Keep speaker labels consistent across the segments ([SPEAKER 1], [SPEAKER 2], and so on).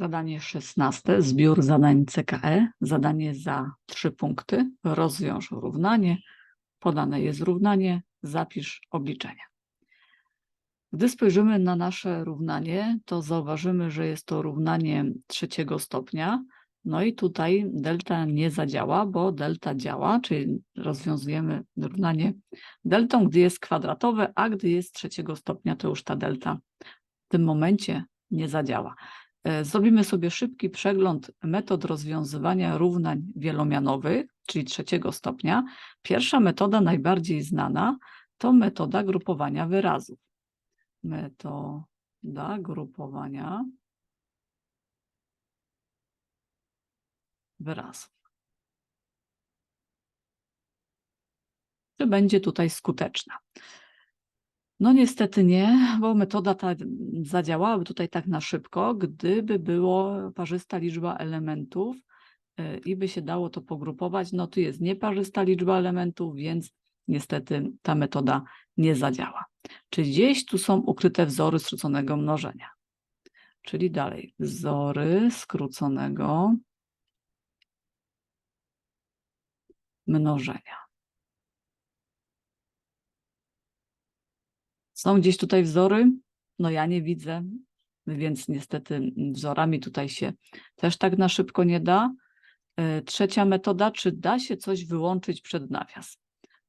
[SPEAKER 1] Zadanie szesnaste, zbiór zadań CKE. Zadanie za trzy punkty. Rozwiąż równanie. Podane jest równanie. Zapisz obliczenia. Gdy spojrzymy na nasze równanie, to zauważymy, że jest to równanie trzeciego stopnia. No i tutaj delta nie zadziała, bo delta działa, czyli rozwiązujemy równanie deltą, gdy jest kwadratowe, a gdy jest trzeciego stopnia, to już ta delta w tym momencie nie zadziała. E, Zrobimy sobie szybki przegląd metod rozwiązywania równań wielomianowych, czyli trzeciego stopnia. Pierwsza metoda, najbardziej znana, to metoda grupowania wyrazów. Metoda grupowania wyrazów. Czy będzie tutaj skuteczna? No niestety nie, bo metoda ta zadziałałaby tutaj tak na szybko, gdyby było parzysta liczba elementów y, i by się dało to pogrupować. No tu jest nieparzysta liczba elementów, więc niestety ta metoda nie zadziała. Czy gdzieś tu są ukryte wzory skróconego mnożenia? Czyli dalej, wzory skróconego mnożenia. Są gdzieś tutaj wzory? No ja nie widzę, więc niestety wzorami tutaj się też tak na szybko nie da. E, Trzecia metoda, czy da się coś wyłączyć przed nawias?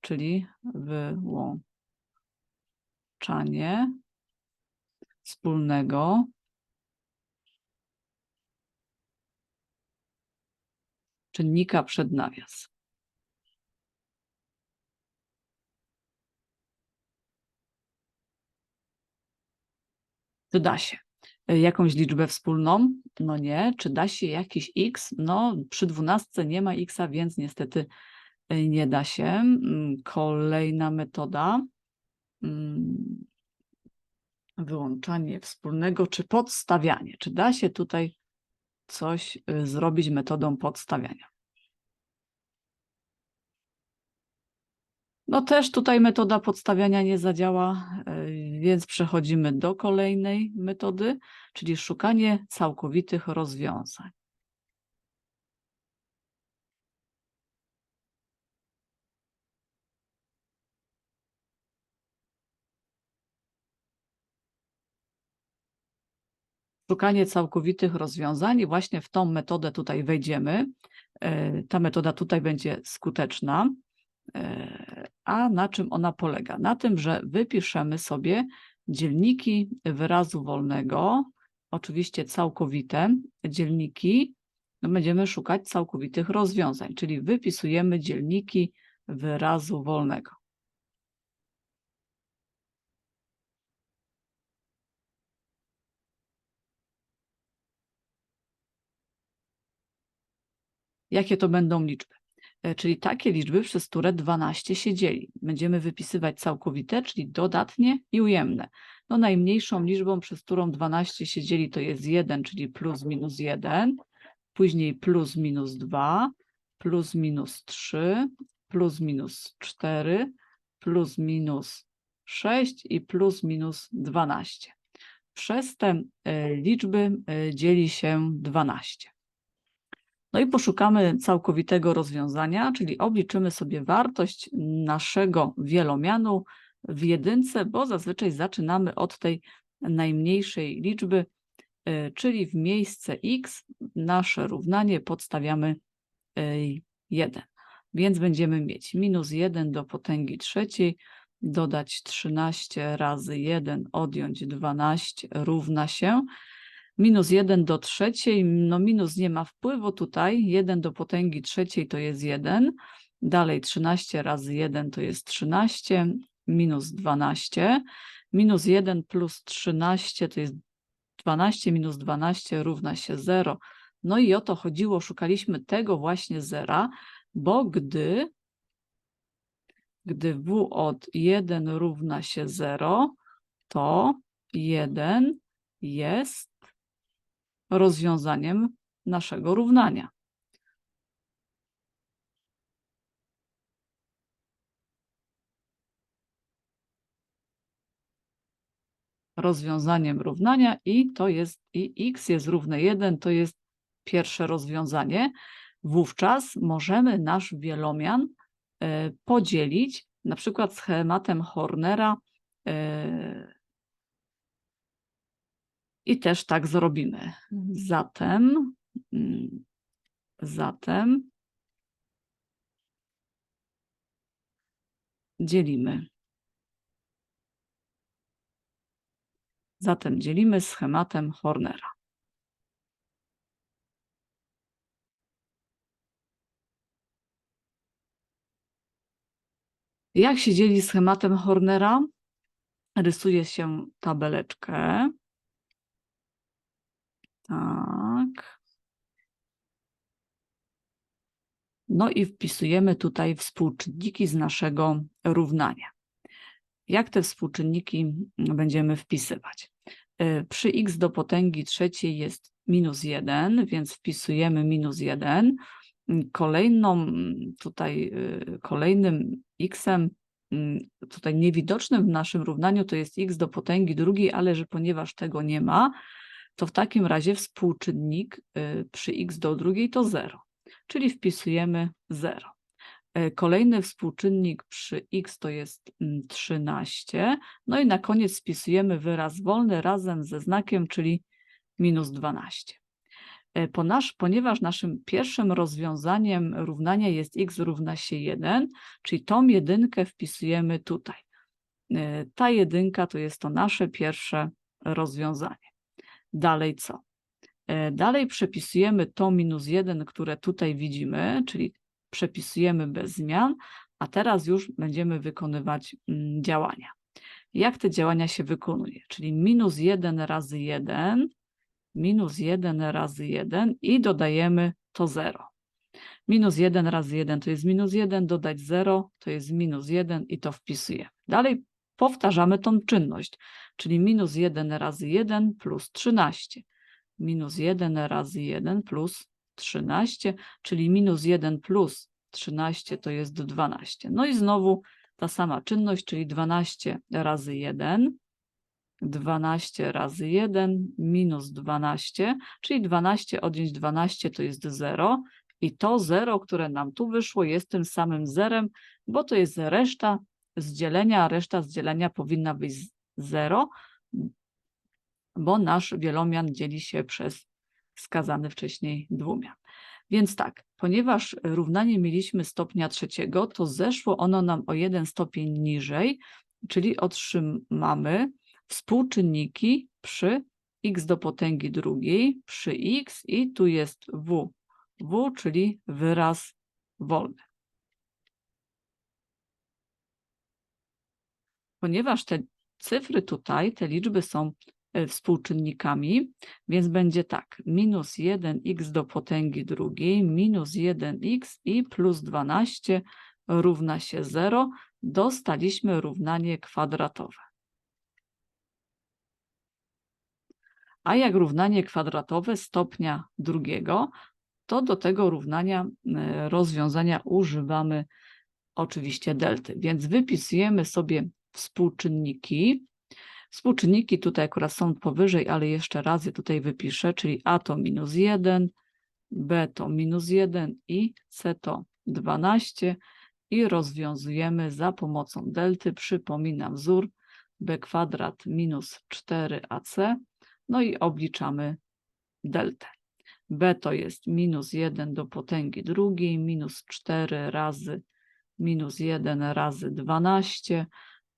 [SPEAKER 1] Czyli wyłączanie wspólnego czynnika przed nawias. Czy da się? Y, Jakąś liczbę wspólną? No nie. Czy da się jakiś x? No przy dwunastce nie ma x, więc niestety y, nie da się. Mm, Kolejna metoda. Mm, Wyłączanie wspólnego czy podstawianie. Czy da się tutaj coś y, zrobić metodą podstawiania? No też tutaj metoda podstawiania nie zadziała, e, więc przechodzimy do kolejnej metody, czyli szukanie całkowitych rozwiązań. Szukanie całkowitych rozwiązań i właśnie w tą metodę tutaj wejdziemy. E, Ta metoda tutaj będzie skuteczna. E, A na czym ona polega? Na tym, że wypiszemy sobie dzielniki wyrazu wolnego, oczywiście całkowite dzielniki, no będziemy szukać całkowitych rozwiązań, czyli wypisujemy dzielniki wyrazu wolnego. Jakie to będą liczby? E, czyli takie liczby, przez które 12 się dzieli. Będziemy wypisywać całkowite, czyli dodatnie i ujemne. No najmniejszą liczbą, przez którą 12 się dzieli, to jest 1, czyli plus minus 1, później plus minus 2, plus minus 3, plus minus 4, plus minus 6 i plus minus 12. Przez te e, liczby e, dzieli się 12. No i poszukamy całkowitego rozwiązania, czyli obliczymy sobie wartość naszego wielomianu w jedynce, bo zazwyczaj zaczynamy od tej najmniejszej liczby, y, czyli w miejsce x nasze równanie podstawiamy 1. Y, Więc będziemy mieć minus 1 do potęgi trzeciej, dodać 13 razy 1, odjąć 12 równa się minus 1 do trzeciej, no minus nie ma wpływu tutaj, 1 do potęgi trzeciej to jest 1, dalej 13 razy 1 to jest 13, minus 12, minus 1 plus 13 to jest 12, minus 12 równa się 0. No i o to chodziło, szukaliśmy tego właśnie zera, bo gdy, gdy w od 1 równa się 0, to 1 jest rozwiązaniem naszego równania. rozwiązaniem równania i to jest i x jest równe 1, to jest pierwsze rozwiązanie. Wówczas możemy nasz wielomian e, podzielić na przykład schematem Hornera e, i też tak zrobimy. Zatem, mm, zatem dzielimy. Zatem dzielimy schematem Hornera. Jak się dzieli schematem Hornera? Rysuje się tabeleczkę. Tak. No i wpisujemy tutaj współczynniki z naszego równania. Jak te współczynniki będziemy wpisywać? Y, Przy x do potęgi trzeciej jest minus 1, więc wpisujemy minus 1. Kolejną tutaj, y, kolejnym xem, mm, tutaj niewidocznym w naszym równaniu to jest x do potęgi drugiej, ale że ponieważ tego nie ma, to w takim razie współczynnik y, przy x do drugiej to 0, czyli wpisujemy 0. E, Kolejny współczynnik przy x to jest mm, 13. No i na koniec wpisujemy wyraz wolny razem ze znakiem, czyli minus 12. E, Po nasz, ponieważ naszym pierwszym rozwiązaniem równania jest x równa się 1, czyli tą jedynkę wpisujemy tutaj. Ta jedynka to jest to nasze pierwsze rozwiązanie. Dalej co? E, Dalej przepisujemy to minus 1, które tutaj widzimy, czyli przepisujemy bez zmian, a teraz już będziemy wykonywać mm, działania. Jak te działania się wykonuje? Czyli minus 1 razy 1, minus 1 razy 1 i dodajemy to 0. Minus 1 razy 1 to jest minus 1, dodać 0 to jest minus 1 i to wpisujemy. Dalej powtarzamy tą czynność, czyli minus 1 razy 1 plus 13. Minus 1 razy 1 plus 13, czyli minus 1 plus 13 to jest 12. No i znowu ta sama czynność, czyli 12 razy 1, 12 razy 1 minus 12, czyli 12 odjąć 12 to jest 0 i to 0, które nam tu wyszło jest tym samym zerem, bo to jest reszta z dzielenia, a reszta z dzielenia powinna być 0, bo nasz wielomian dzieli się przez wskazany wcześniej dwumian. Więc tak, ponieważ równanie mieliśmy stopnia trzeciego, to zeszło ono nam o jeden stopień niżej, czyli otrzymamy współczynniki przy x do potęgi drugiej, przy x i tu jest w, w, czyli wyraz wolny. Ponieważ te cyfry tutaj, te liczby są e, współczynnikami, więc będzie tak, minus 1x do potęgi drugiej, minus 1x i plus 12 równa się 0. Dostaliśmy równanie kwadratowe. A jak równanie kwadratowe stopnia drugiego, to do tego równania e, rozwiązania używamy oczywiście delty. Więc wypisujemy sobie współczynniki. Współczynniki tutaj akurat są powyżej, ale jeszcze raz je tutaj wypiszę, czyli A to minus 1, B to minus 1 i C to 12 i rozwiązujemy za pomocą delty. Przypominam wzór b kwadrat minus 4ac, no i obliczamy deltę. b to jest minus 1 do potęgi drugiej, minus 4 razy minus 1 razy 12,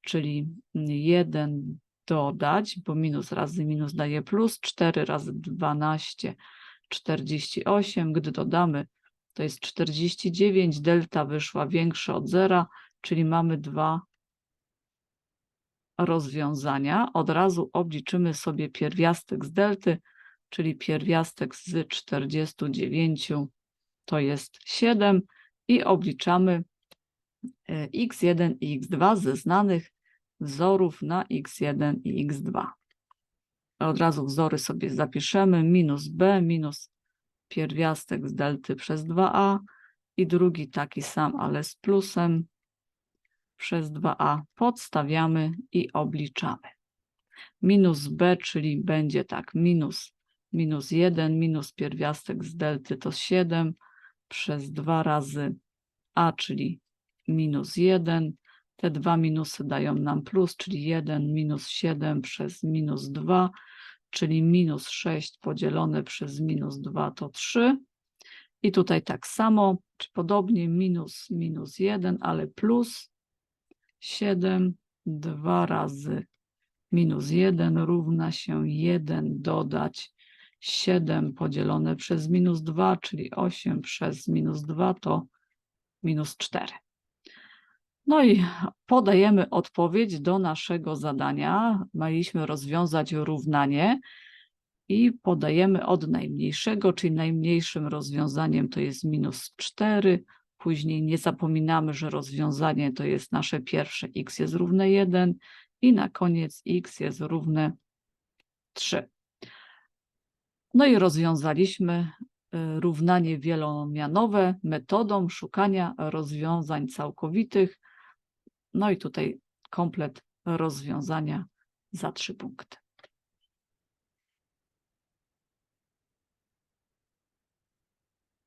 [SPEAKER 1] czyli 1 dodać, bo minus razy minus daje plus, 4 razy 12, 48. Gdy dodamy, to jest 49, delta wyszła większa od zera, czyli mamy dwa rozwiązania. Od razu obliczymy sobie pierwiastek z delty, czyli pierwiastek z 49 to jest 7 i obliczamy e, x1 i x2 ze znanych wzorów na x1 i x2. Od razu wzory sobie zapiszemy, minus b, minus pierwiastek z delty przez 2a i drugi taki sam, ale z plusem przez 2a podstawiamy i obliczamy. minus b, czyli będzie tak, minus, minus 1, minus pierwiastek z delty to 7 przez 2 razy a, czyli minus 1. Te dwa minusy dają nam plus, czyli 1 minus 7 przez minus 2, czyli minus 6 podzielone przez minus 2 to 3. I tutaj tak samo, czy podobnie minus minus 1, ale plus 7, 2 razy minus 1 równa się 1 dodać 7 podzielone przez minus 2, czyli 8 przez minus 2 to minus 4. No i podajemy odpowiedź do naszego zadania. Mieliśmy rozwiązać równanie i podajemy od najmniejszego, czyli najmniejszym rozwiązaniem to jest minus 4. Później nie zapominamy, że rozwiązanie to jest nasze pierwsze x jest równe 1 i na koniec x jest równe 3. No i rozwiązaliśmy y, równanie wielomianowe metodą szukania rozwiązań całkowitych. No i tutaj komplet rozwiązania za trzy punkty.